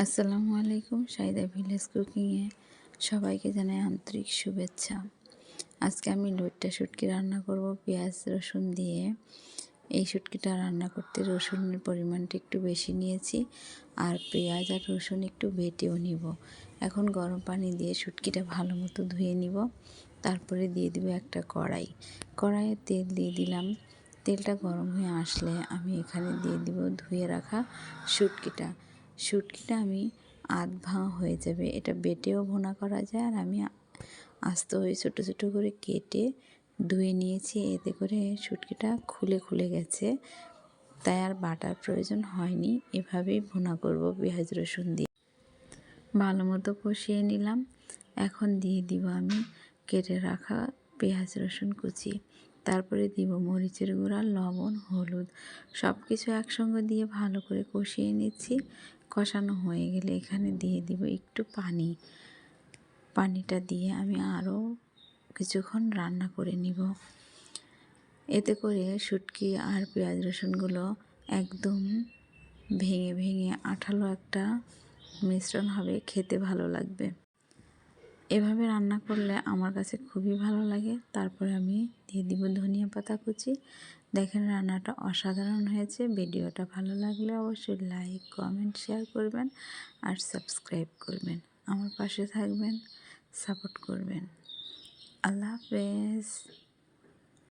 আসসালামু আলাইকুম, সাইদা ভিলেজ কুকিংয়ে সবাইকে জানাই আন্তরিক শুভেচ্ছা। আজকে আমি লইট্টা শুটকি রান্না করব পেঁয়াজ, রসুন দিয়ে। এই শুটকিটা রান্না করতে রসুনের পরিমাণটা একটু বেশি নিয়েছি আর পেঁয়াজ আর রসুন একটু বেটেও নিব। এখন গরম পানি দিয়ে শুটকিটা ভালো মতো ধুয়ে নিব। তারপরে দিয়ে দিব একটা কড়াই। কড়াইয়ে তেল দিয়ে দিলাম। তেলটা গরম হয়ে আসলে আমি এখানে দিয়ে দিব ধুয়ে রাখা শুটকিটা। শুটকিটা আমি আধ ভাঙা হয়ে যাবে। এটা বেটেও ভোনা করা যায় আর আমি আস্ত হয়ে ছোটো ছোটো করে কেটে ধুয়ে নিয়েছি। এতে করে শুটকিটা খুলে খুলে গেছে। তাই আর বাটার প্রয়োজন হয়নি। এভাবেই ভুনা করব পেঁয়াজ, রসুন দিয়ে। ভালো মতো কষিয়ে নিলাম। এখন দিয়ে দিব আমি কেটে রাখা পেঁয়াজ, রসুন কুচি, তারপরে দিব মরিচের গুঁড়া, লবণ, হলুদ। সব কিছু একসঙ্গে দিয়ে ভালো করে কষিয়ে নিচ্ছি। কষানো হয়ে গেলে এখানে দিয়ে দিব একটু পানি। পানিটা দিয়ে আমি আরও কিছুক্ষণ রান্না করে নিব। এতে করে শুটকি আর পেঁয়াজ, রসুনগুলো একদম ভেঙে ভেঙে আঠালো একটা মিশ্রণ হবে, খেতে ভালো লাগবে। এভাবে রান্না করলে আমার কাছে খুবই ভালো লাগে। তারপরে আমি দিয়ে দিব ধনিয়া পাতা কুচি। দেখেন রান্নাটা অসাধারণ হয়েছে। ভিডিওটা ভালো লাগলে অবশ্যই লাইক, কমেন্ট, শেয়ার করবেন আর সাবস্ক্রাইব করবেন। আমার পাশে থাকবেন, সাপোর্ট করবেন। আল্লাহ হাফেজ।